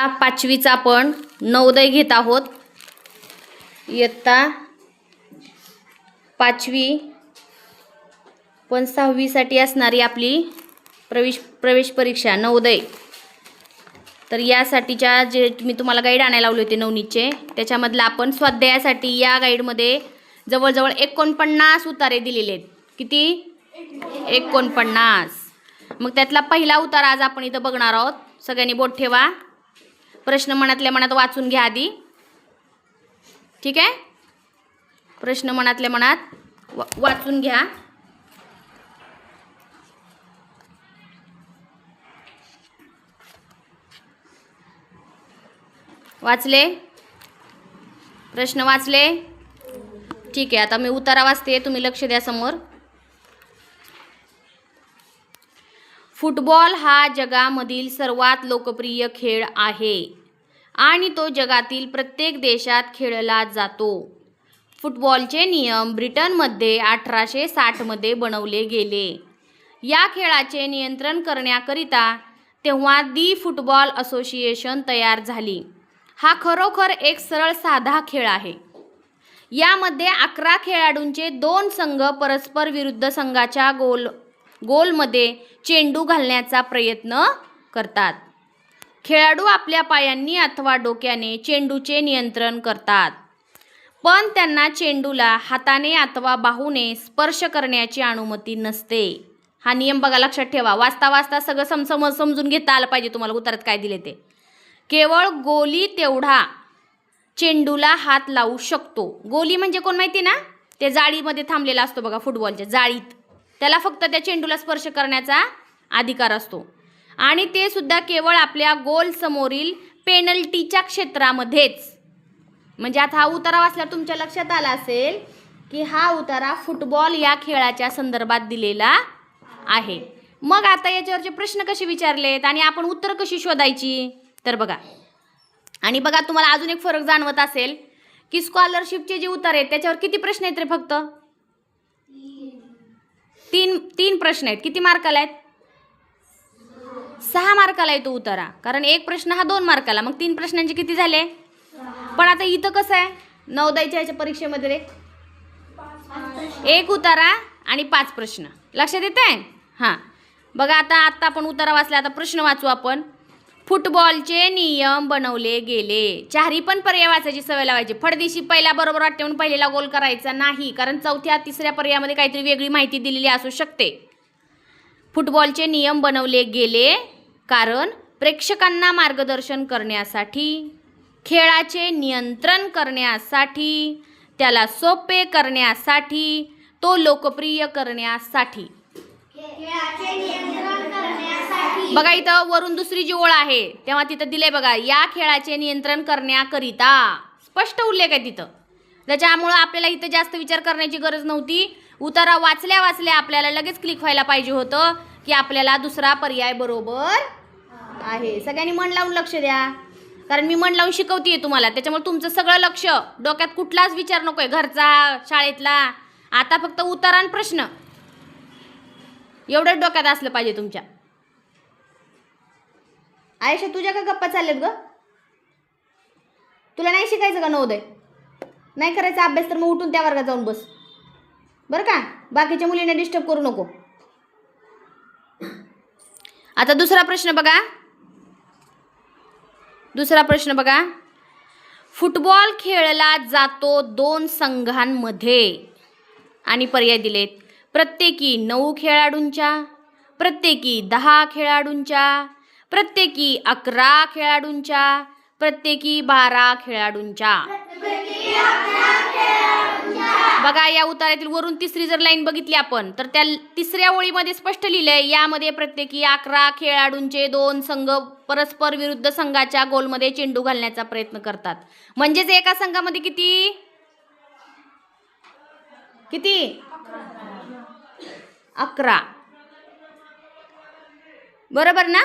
पाचवीचा आपण नवोदय घेत आहोत. इयत्ता पाचवी पण सहावीसाठी असणारी आपली प्रवेश प्रवेश परीक्षा नवोदय. तर यासाठीच्या जे मी तुम्हाला गाईड आणायला लावले होते नवनीतचे त्याच्यामधलं आपण स्वाध्यायासाठी या गाईडमध्ये जवळजवळ एकोणपन्नास उतारे दिलेले आहेत. किती? एकोणपन्नास. मग त्यातला पहिला उतारा आज आपण इथं बघणार आहोत. सगळ्यांनी बोट ठेवा. प्रश्न मनातल्या मनात वाचून घ्या आधी. ठीक आहे? प्रश्न मनातल्या मनात वा वाचून घ्या. वाचले? प्रश्न वाचले? ठीक आहे आता मी उतारा वाचते तुम्ही लक्ष द्या समोर. फुटबॉल हा जगामधील सर्वात लोकप्रिय खेळ आहे. आणि तो जगातील प्रत्येक देशात खेळला जातो. फुटबॉलचे नियम ब्रिटनमध्ये अठराशे साठमध्ये बनवले गेले. या खेळाचे नियंत्रण करण्याकरिता तेव्हा दी फुटबॉल असोसिएशन तयार झाली. हा खरोखर एक सरळ साधा खेळ आहे. यामध्ये अकरा खेळाडूंचे दोन संघ परस्पर विरुद्ध संघाच्या गोल गोलमध्ये चेंडू घालण्याचा प्रयत्न करतात. खेळाडू आपल्या पायांनी अथवा डोक्याने चेंडूचे नियंत्रण करतात. पण त्यांना चेंडूला हाताने अथवा बाहूने स्पर्श करण्याची अनुमती नसते. हा नियम बघा लक्षात ठेवा. वाचता वाचता सगळं सम सम समजून घेता आलं पाहिजे तुम्हाला. उत्तरात काय दिले ते? केवळ गोली तेवढा चेंडूला हात लावू शकतो. गोली म्हणजे कोण माहिती ना? ते जाळीमध्ये थांबलेला असतो बघा फुटबॉलच्या जाळीत. त्याला फक्त त्या चेंडूला स्पर्श करण्याचा अधिकार असतो. आणि ते सुद्धा केवळ आपल्या गोल समोरील पेनल्टीच्या क्षेत्रामध्येच. म्हणजे आता हा उतारा वाचल्यावर तुमच्या लक्षात आला असेल की हा उतारा फुटबॉल या खेळाच्या संदर्भात दिलेला आहे. मग आता याच्यावरचे प्रश्न कसे विचारलेत आणि आपण उत्तर कशी शोधायची? तर बघा. आणि बघा तुम्हाला अजून एक फरक जाणवत असेल की स्कॉलरशिपचे जे उतार आहेत त्याच्यावर किती प्रश्न आहेत रे फक्त? तीन तीन प्रश्न आहेत. किती मार्काला आहेत? सहा मार्काला आहे तो उतारा. कारण एक प्रश्न हा दोन मार्काला. मग तीन प्रश्नांचे किती झाले? पण आता इथं कसं आहे? नवदाईच्या ह्याच्या परीक्षेमध्ये रे. एक उतारा आणि पाच प्रश्न. लक्षात येत आहे हां. बघा आता आत्ता आपण उतारा वाचला आता प्रश्न वाचू आपण. फुटबॉलचे नियम बनवले गेले. चारही पण पर्याय वाचायची सवय लावायची. फडदिशी पहिला बरोबर वाटते म्हणून पहिलेला गोल करायचा नाही. कारण चौथ्या तिसऱ्या पर्यायामध्ये काहीतरी वेगळी माहिती दिलेली असू शकते. फुटबॉलचे नियम बनवले गेले. कारण प्रेक्षकांना मार्गदर्शन करण्यासाठी खेळाचे नियंत्रण करण्यासाठी त्याला सोपे करण्यासाठी तो लोकप्रिय करण्यासाठी. बघा इथं वरून दुसरी जी ओळ आहे तेव्हा तिथं दिले बघा या खेळाचे नियंत्रण करण्याकरिता. स्पष्ट उल्लेख आहे तिथं. त्याच्यामुळं आपल्याला इथं जास्त विचार करण्याची गरज नव्हती. उतारा वाचल्या वाचल्या आपल्याला लगेच क्लिक व्हायला पाहिजे होतं की आपल्याला दुसरा पर्याय बरोबर आहे. सगळ्यांनी मन लावून लक्ष द्या. कारण मी मन लावून शिकवते तुम्हाला. त्याच्यामुळे तुमचं सगळं लक्ष डोक्यात कुठलाच विचार नको आहे घरचा शाळेतला आता फक्त उतारान प्रश्न. एवढंच डोक्यात असलं पाहिजे तुमच्या. आयुष्य तुझ्या का गप्पा चालल्यात ग? तुला नाही शिकायचं का नवोदय? नाही करायचा अभ्यास तर मग उठून त्या वर्गात जाऊन बस. बरं का? बाकीच्या मुलींना डिस्टर्ब करू नको. आता दुसरा प्रश्न बघा. दुसरा प्रश्न बघा. फुटबॉल खेळला जातो दोन संघांमध्ये. आणि पर्याय दिलेत. प्रत्येकी नऊ खेळाडूंच्या प्रत्येकी दहा खेळाडूंच्या प्रत्येकी अकरा खेळाडूंच्या प्रत्येकी बारा खेळाडूंच्या. बघा या उतार्यातील वरून तिसरी जर लाईन बघितली आपण तर त्या तिसऱ्या ओळीमध्ये स्पष्ट लिहिलंय यामध्ये प्रत्येकी अकरा खेळाडूंचे दोन संघ परस्पर विरुद्ध संघाच्या गोलमध्ये चेंडू घालण्याचा प्रयत्न करतात. म्हणजेच एका संघामध्ये किती? किती? अकरा. बरोबर ना?